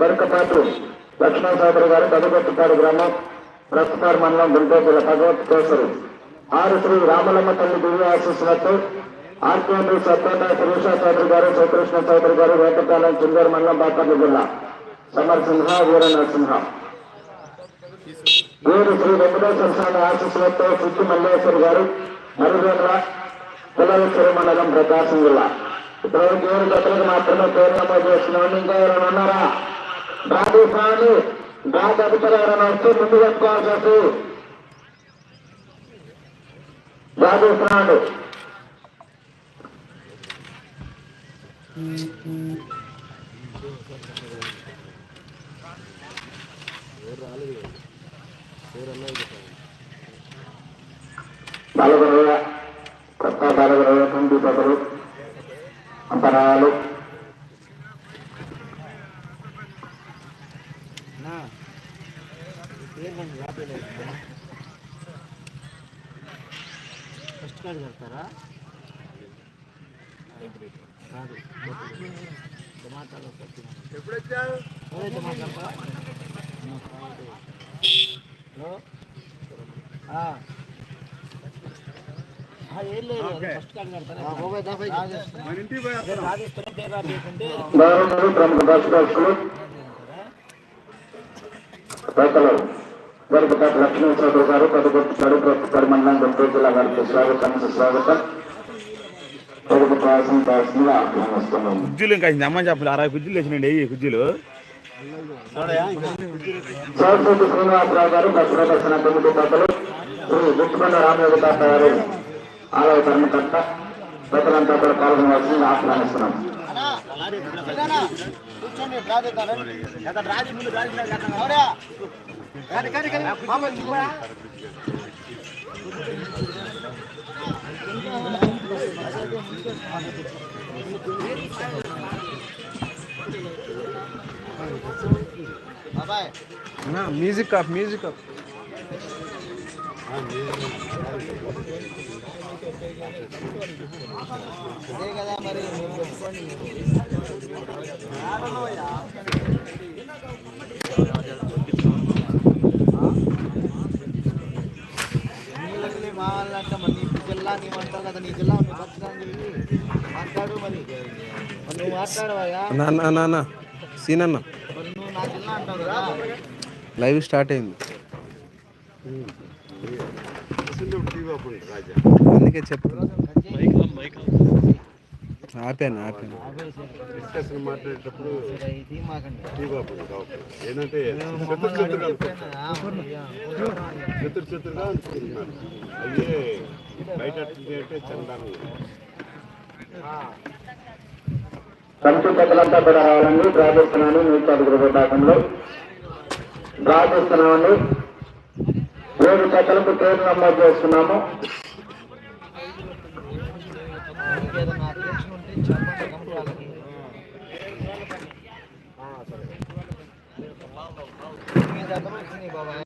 దొరకపాటు లక్ష్మణ సోదరి గారు పెదగొట్టుపాడు గ్రామం. ప్రస్తుతారు మండలం దుర్గోపుల భగవత్ కోసరు. ఆరు శ్రీ రామలమ్మ తల్లి దివ్య ఆశీస్సులతో ఆర్కేంద్ర సత్యత శిరీష చౌదరి గారు శ్రీకృష్ణ చౌదరి గారు వేటపాలెం చిందూరు మండలం బాపర్ల జిల్లా. సమరసింహ వీర నరసింహ. వీరు శ్రీ వెంకటేశ్వర స్వామి ఆశీస్సులతో సిద్ధి మల్లేశ్వరి గారు మరుగేంద్ర పిల్లల మండలం ప్రకాశం జిల్లా. ఇప్పుడు ఏడు జతలకు మాత్రమే పేరు నమోదు చేస్తున్నాం. ఇంకా ఎవరైనా ఉన్నారా? బాబు స్వామి గా తదుపరి ఎవరైనా వస్తే ముందు పెట్టుకోవాల్సి వస్తుంది. బాబు స్వామి నలుగురు కొత్త నలుగురు తొమ్మిది పదులు అంతరాలు ఫస్ట్ కార్డు కడతారా కాదు? టమాటాలు హలో రాజేశ్వరం పేరు రాజేసుకుంటే గౌరవనీయులు ప్రముఖ దర్శకులు. రైతులు గరికపాటి లక్ష్మీ చౌదరి గారు పెద్దగొట్టుపాడు ప్రస్తుతారు మండలం గుంటూరు జిల్లా గారికి స్వాగతం సుస్వాగతం పొదుపు కుజ్జీలు ఇంకా అమ్మని చెప్పలేదు అరవై కుజ్జీలు వేసినండి ఈ కుజ్జీలు సరస్వతి శ్రీనివాసరావు గారు దసరా కమిటీ పెద్దలు శ్రీ గుట్టుకొండ రామయోగి తాత గారు ఆలయ కూడా పాల్గొనవలసింది ఆహ్వానిస్తున్నాం కూర్చోండి మ్యూజిక్ ఆఫ్ మ్యూజిక్ ఆఫ్ అదే కదా మరి నీళ్ళకి మా వాళ్ళంట మరి నీ జిల్లా నీవు అంటావు కదా నీ జిల్లా మాట్లాడు మరి. నువ్వు నాన్న నాన్న సీన్ అన్న. లైవ్ స్టార్ట్ అయింది. అందుకే చెప్తున్నా. ఆపాను ఆపాను. డిస్కషన్ మాట్లాడేటప్పుడు ఇది మాకండి టీబాబు ఏంటంటే చతుర్ చతురుగా అనుకుంటున్నారు అయ్యే బయట అంటే చందానం పెద్దలంతా కూడా రావాలండి ప్రార్థిస్తున్నాను నూట అడుగుల భాగంలో. ప్రార్థిస్తున్నామండి ఏడు పెద్దలకు పేరు నమోదు చేస్తున్నాము. Giờ tôi mới.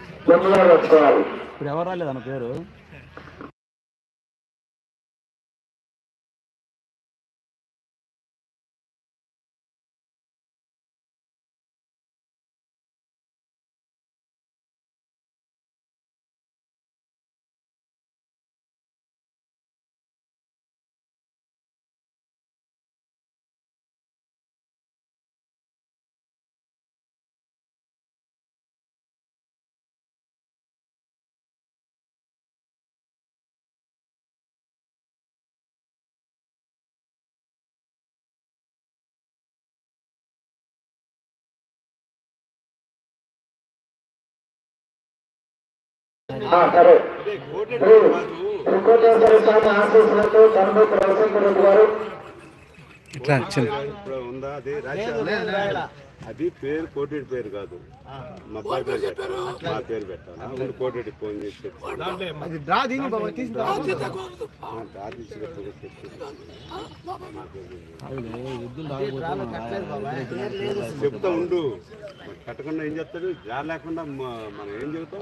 ఇప్పుడు ఎవరు రాలేదు అన్న పేరు? సరే అదే త్రికోటేశ్వర స్వామి ఆశీస్సులతో రవిశంకర్ రెడ్డి గారు. ఇట్లా పేరు కోటెడ్ పేరు కాదు. మా పేరు పెట్టాలి మా పేరు పెట్టాలి ఊరు కోటెడ్ ఫోన్ చేసి. చెప్తా ఉండు. కట్టకుండా ఏం చెప్తాడు జా లేకుండా మనం ఏం చెబుతాం?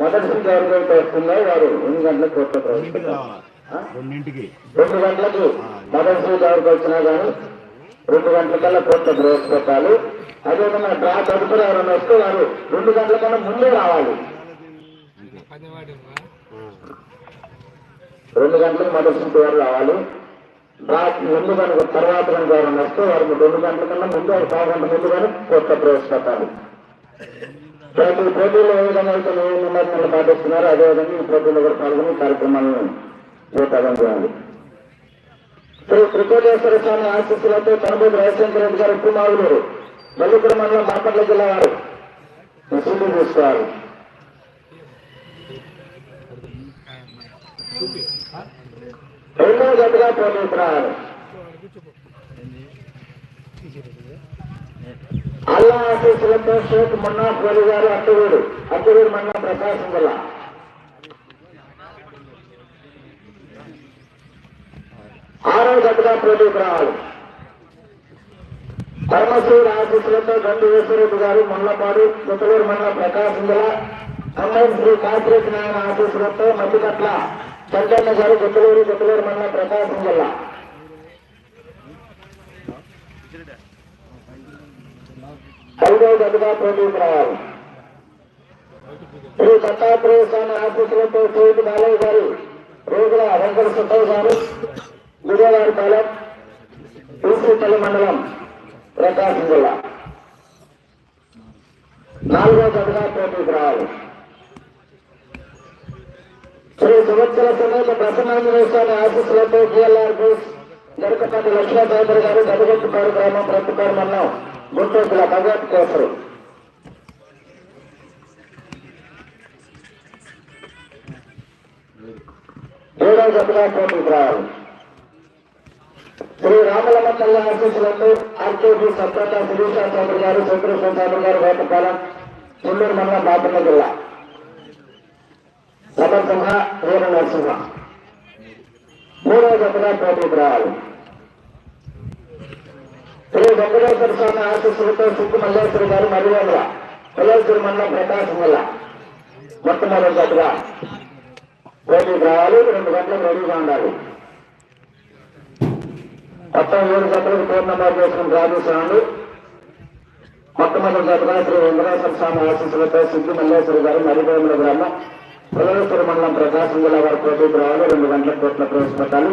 మొదటి వస్తుందో వారు ఎన్ని గంటలకు కోట్ల రెండింటికి రెండు గంటలకు మొదటి ఎవరికి వచ్చినా కానీ రెండు గంటలకల్లా కోట్ల ప్రవేశపెట్టాలి. అదేవిధంగా డ్రా తదుపరి ఎవరైనా వస్తే వారు రెండు గంటల కన్నా ముందే రావాలి. రెండు గంటలకు మొదటి సీట్ వారు రావాలి. రాత్రి ముందు కనుక తర్వాత కనుక ఎవరైనా వస్తే వారు రెండు గంటల కన్నా ముందు ఒక పావు గంట ముందు కానీ కొత్త ప్రవేశపెట్టాలి. ప్రతి పోటీలో ఏ విధంగా అయితే నియమ నిబంధనలు పాటిస్తున్నారో అదేవిధంగా ఈ పోటీలో కూడా పాల్గొని కార్యక్రమాలను చేపట్టడం చేయాలి. శ్రీ త్రికోటేశ్వర స్వామి ఆశీస్సులతో తనబోతు రవిశంకర్ రెడ్డి గారు ఉప్పుమావులూరు మల్లిపురం మండలం బాపట్ల జిల్లా వారు. సీట్లు తీసుకోవాలి. రెండవ జట్టుగా పోటీకి అల్లా ఆశీస్సులతో షేక్ మున్నా పోలి గారు అట్టువీడు. అట్టువీడు మండలం ప్రకాశం జిల్లా. ఆరో జట్టుగా పోటీకి రావాలి పరమశివుడు ఆశీస్సులతో గండు ఈశ్వరెడ్డి గారు మొన్నపాడు కొత్తలూరు మండలం ప్రకాశం జిల్లా. అమ్మాయి శ్రీ కార్తీక నారాయణ ఆశీస్సులతో మధ్యకట్ల చంద్రన్న గారు కొత్తలూరు కొత్తలూరు మండలం ప్రకాశం జిల్లా. ఐదవ జట్టుగా పోటీకి రావాలి. శ్రీ దత్తాత్రేయ స్వామి ఆశీస్సులతో చేతి బాలయ్య గారు రోజుల వెంకట సుబ్బయ్య గారు గురువారి పాలెం తులసిపల్లి మండలం ప్రకాశం జిల్లా. నాలుగో జట్టుగా పోటీకి రావాలి. శ్రీ సువత్సర సమేత ప్రసన్నాంజనేయ స్వామి ఆశీస్సులతో జిఎల్ఆర్ బోస్ గరకపాటి లక్ష్మీసాగర్ గారు గదగొట్టుపాడు గ్రామం ప్రతిపాడు మండలం గుంటూరు జిల్లా భగవత్ కేసరు. ఏడవ జట్టుగా పోటీకి శ్రీ రామలమ్మ తల్లి ఆశీస్సులతో ఆర్కేజీ సత్రత శిరీష చౌదరి గారు చంద్రశేఖర చౌదరి గారు వేటపాలెం చెల్లూరు మండలం బాపట్ల జిల్లా. సమర్థంగ వీర నరసింహ మూడవ జట్టుగా పోటీకి రావాలి శ్రీ వెంకటేశ్వర స్వామి ఆశీస్సులతో సిక్కు మల్లేశ్వరి గారు మరివేంద్ర పిల్లలూరు మండలం ప్రకాశం వల్ల మొట్టమొదటి జట్టుగా పోటీకి రావాలి రెండు గంటలకు రెడీగా ఉండాలి మొత్తం ఏడు జతలకు పేరు నమోదు చేసిన రాజేశ్వరుడు మొట్టమొదటి జతగా శ్రీ వెంకటేశ్వర స్వామి ఆశీస్సులతో సిద్ధి మల్లేశ్వరి గారు మరివేంద్ర గ్రామం. పులవేశ్వర మండలం ప్రకాశం జిల్లా వారి ప్రభుత్వాలు రెండు గంటల కోట్ల ప్రవేశపెట్టాలి.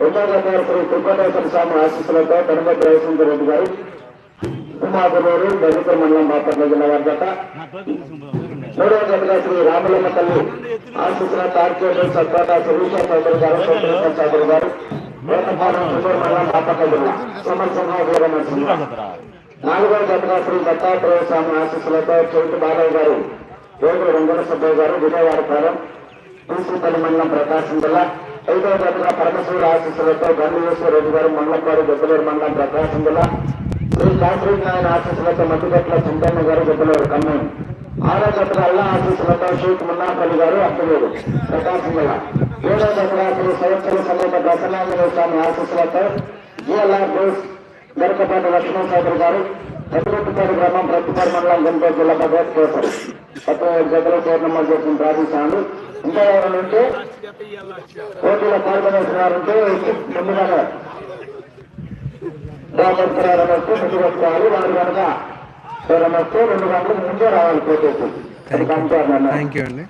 రెండో జత శ్రీ త్రికోటేశ్వర స్వామి ఆశీస్సులతో కనుమతి రవిశంకర్ రెడ్డి గారు ఉమాగురూరు దళితుల మండలం బాపట్ల జిల్లా వారి జత మూడవ జతగా శ్రీ రామలమ్మ తల్లి ఆశీస్సుల తార్కేశ్వర సత్తాత శిరీష చౌదరి గారు చంద్రశేఖర్ చౌదరి గారు. వేటపాలెం చిత్తూరు మండలం బాపట్ల జిల్లా సమర్సింహ వీర నాలుగవ జతగా శ్రీ దత్తాత్రేయ స్వామి ఆశీస్సులతో చౌటి బాలయ్య గారు వేగుల వెంకట సుబ్బయ్య గారు విజయవాడపాలెం తులసిపల్లి మండలం ప్రకాశం జిల్లా. ఐదవ జతగా పరమశివుడు ఆశీస్సులతో గండివేశ్వర రెడ్డి గారు మండలపాడు దెబ్బలూరు మండలం ప్రకాశం జిల్లా. శ్రీ కాంట్రిక్ నాయన ఆశీస్సులతో మధ్యపట్ల చింతమ్మ గారు గొప్పలూరు ఖమ్మం ఆరో తరగతి అల్లా ఆశీస్సులతో షేక్ మున్నాపల్లి గారు అప్పలేరు ప్రకాశం జిల్లా. ఏడవ తరగతి శ్రీ సంవత్సర సమేత దశనాంజనేయ స్వామి ఆశీస్సులతో జిఎల్ఆర్ బోస్ గరకపాటి లక్ష్మణ చౌదరి గారు పెద్దపల్లి గ్రామం ప్రతిపాడు మండలం గుంటూరు జిల్లా భగవత్ కేసరి కొత్త జతలు టోర్నమెంట్ చేసిన ప్రార్థించాను ఇంకా ఎవరైనా ఉంటే పోటీలో పాల్గొనేస్తున్నారంటే ముందుగానే రాబడుతున్నారు వస్తే ముందుకు వస్తారు. వాళ్ళు కనుక వస్తే రెండు గంటలకు ముందే రావాలి పోటీకి. అది కంపారు థ్యాంక్ యూ అండి.